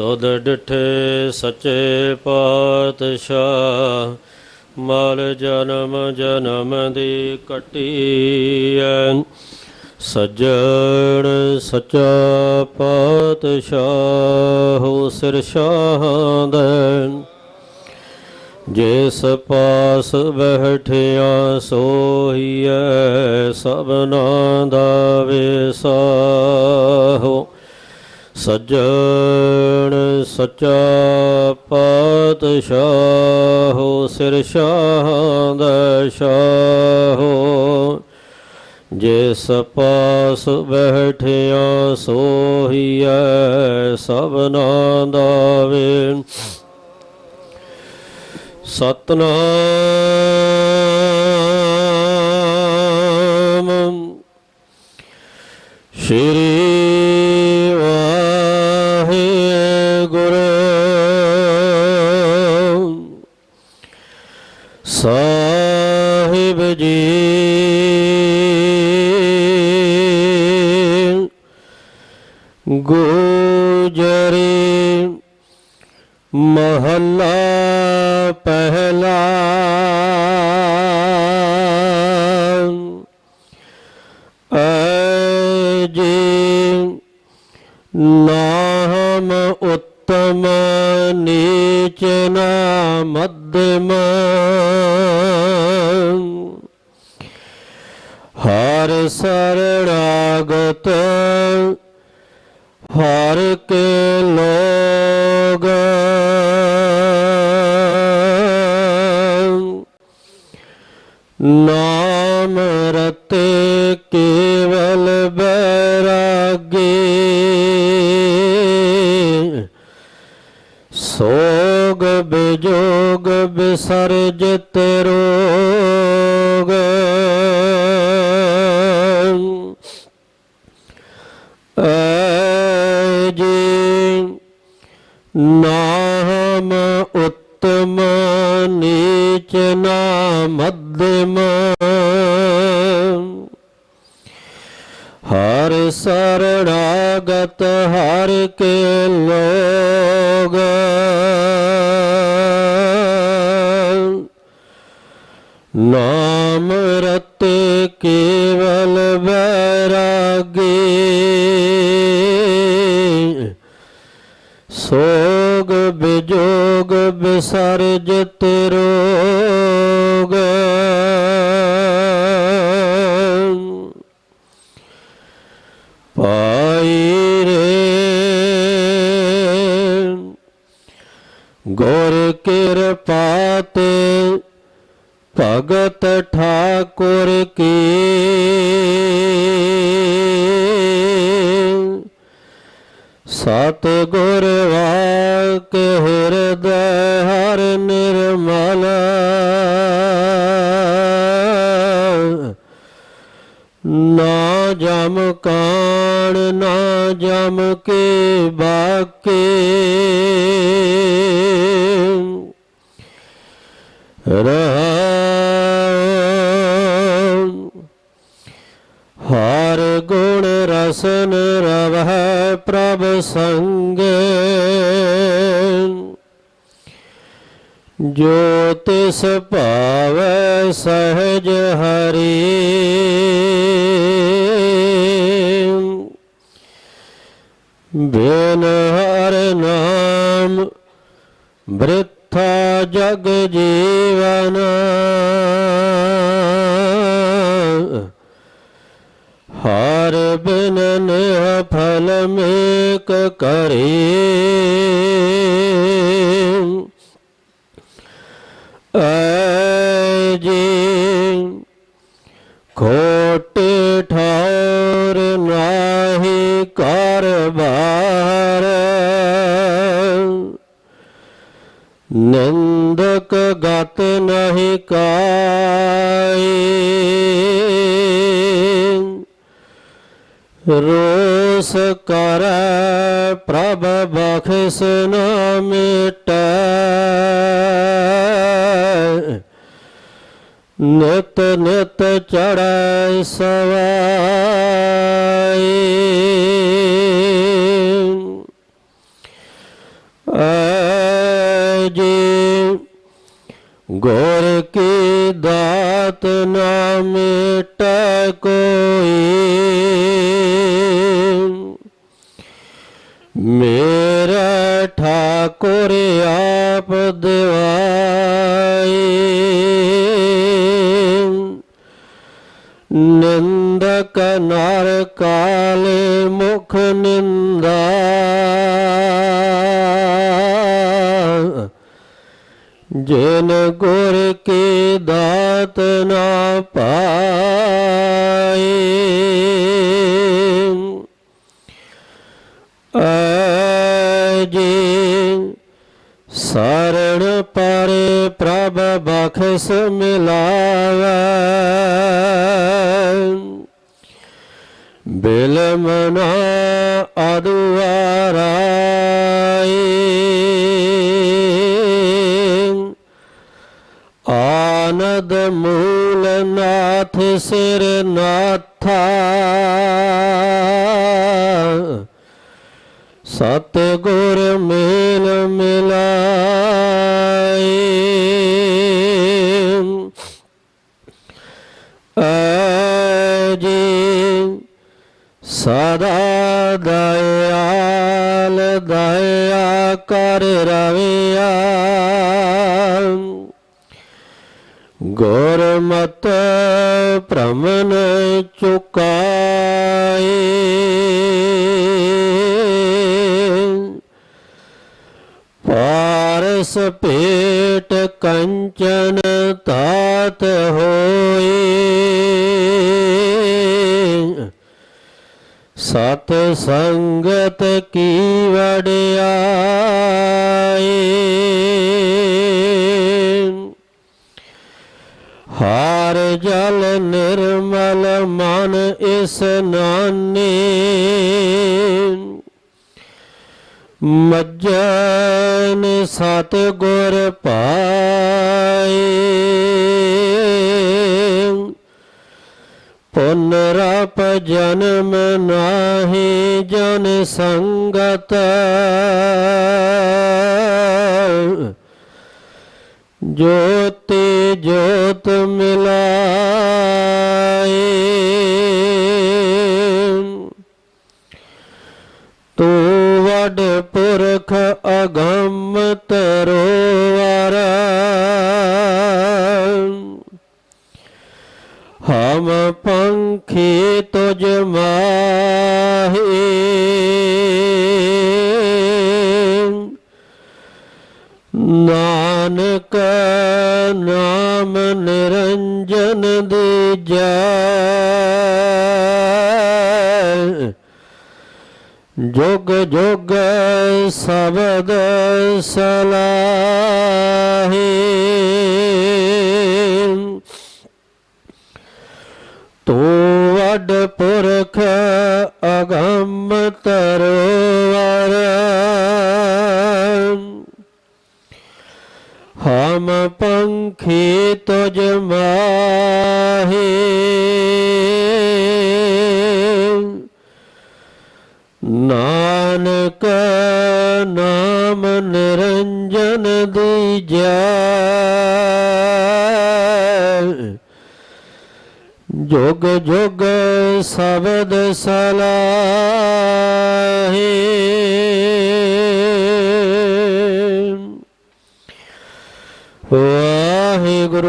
ਤੁਧ ਡਿਠੇ ਸੱਚੇ ਪਾਤਸ਼ਾਹ, ਮਲ ਜਨਮ ਜਨਮ ਦੀ ਕਟੀਐ ਸੱਜਣ ਸੱਚਾ ਪਾਤਸ਼ਾਹ ਹੋ ਸਿਰ ਸ਼ਾਹਦਨ ਜਿਸ ਪਾਸ ਬਹਿਠਿਆ ਸੋਹੀਐ ਸਭਨਾ ਦਾ ਵਿਸਾਹੋ ਸੱਜਣ ਸੱਚਾ ਪਾਤਸ਼ਾਹ, ਸਿਰ ਸ਼ਾਹ ਦਾ ਸ਼ਾਹੋ ਜਿਸ ਪਾਸ ਬੈਠਿਆ ਸੋਹੀਐ ਸਭਨਾ ਦਾ ਸਤਨਾਮ। ਸ਼੍ਰੀ ਗੁਜਰੀ ਮਹੱਲਾ ਪਹਿਲਾ। ਅਜੀ ਨਾਮ ਉੱਤਮ ਨੀਚ ਨਾ ਮੱਧਮ ਨਾਮ ਰਤੇ ਕੇਵਲ ਬੈਰਾਗੇ। ਸੋਗ ਬਿਜੋਗ ਬਿਸਰਜਿਤ ਰੋਗ। ਜੀ ਨਾ ਹਰ ਕੇ ਲੋਗ। ਨਾਮ ਰਤੇ ਕੇਵਲ ਬੈਰਾਗੀ ਸੋਗ ਬਿਜੋਗ ਬਿਸਰਜਿਤ ਕੀ ਸਤ ਗੁਰ ਵਾਕ ਹਿਰਦੈ ਹਰ ਨਿਰਮਲ ਨਾ ਜਮ ਕਾਣ ਨਾ ਜਮ ਕੇ ਬਾਕੇ ਸੰਗ ਜੋ ਤਿਸ ਭਾਵੈ ਸਹਜ ਹਰੀ। ਬਿਨ ਹਰ ਨਾਮ ਬ੍ਰਿਥਾ ਜਗ ਜੀਵਨ। ਕਰਬਾਰ ਨੰਦ ਗਤ ਨਹੀਂ ਕਾਏ। ਰੋਸ ਕਰੈ ਪ੍ਰਭ ਬਖਸ਼ ਨ ਮਿਟੈ। ਨਿਤ ਨਿਤ ਚੜੈ ਸਵਾਈ। ਜੀ ਗੁਰ ਕੀ ਦਾਤ ਨਾ ਨਿੰਦਕ ਨਰ ਕਾਲੇ ਮੁਖ ਨਿੰਦਾ। ਜਿਨ ਗੁਰ ਕੀ ਦਾਤ ਨਾ ਪਾਈ ਜੀ ਸਰਣ ਪਰੇ ਪ੍ਰਭ ਬਖਸ ਮਿਲਾ। ਆਨੰਦ ਮੂਲ ਨਾਥ ਸਿਰ ਨਾਥਾ। ਸਤ ਗੁਰ ਮੇਲ ਮਿਲਾਈ ਜੀ ਸਦਾ ਦਇਆਲ ਦਇਆ ਕਰ ਰਵਿਆ ਗੁਰਮਤ ਭ੍ਰਮਨ ਚੁਕਾਏ। ਪਾਰਸ ਭੇਟ ਕੰਚਨ ਤਾਤ ਹੋਏ। ਸਤ ਸੰਗਤ ਹਾਰ ਜਲ ਨਿਰਮਲ ਮਨ ਇਸਨਾਨੇ ਮੱਜਨ ਸਤ ਗੁਰ ਪਾਏ ਪੁਨਰਪ ਜਨਮ ਨਾਹੀ ਜਨ ਸੰਗਤ। ਜੋ ਜੋਤ ਮਿਲਾਏ। ਤੂੰ ਵਡ ਪੁਰਖ ਅਗੰਮ ਤਰੋਵਰ ਹਮ ਪੰਖੀ ਤੁਜ ਮਾਹੀ। ਨਾਨਕ ਨਾਮ ਨਿਰੰਜਨ ਦੀਜੈ ਜੁਗ ਜੁਗ ਸਬਦ ਸਲਾਹੀ। ਜੁਗ ਜੁਗ ਸਬਦ ਸਲਾਹੀ। ਵਾਹਿਗੁਰੂ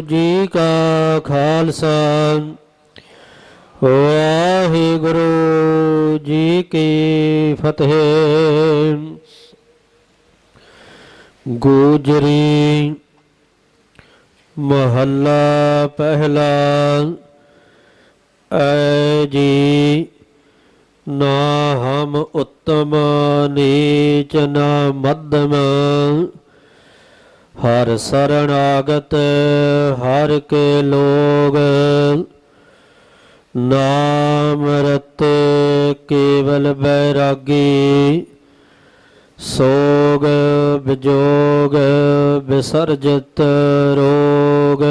ਜੀ ਕਾ ਖਾਲਸਾ। ਵਾਹਿਗੁਰੂ ਜੀ ਕੀ ਫਤਿਹ। ਗੁਜਰੀ ਮਹੱਲਾ ਪਹਿਲਾ ਐ ਜੀ ਨਾ ਹਮ ਉੱਤਮ ਨੀਚ ਨਾ ਮੱਧਮ। ਹਰ ਸਰਣਾਗਤ ਹਰ ਕੇ ਲੋਗ। ਨਾਮ ਰਤੇ ਕੇਵਲ ਬੈਰਾਗੀ। ਸੋਗ ਵਿਜੋਗ ਰੋ ਜੋਗ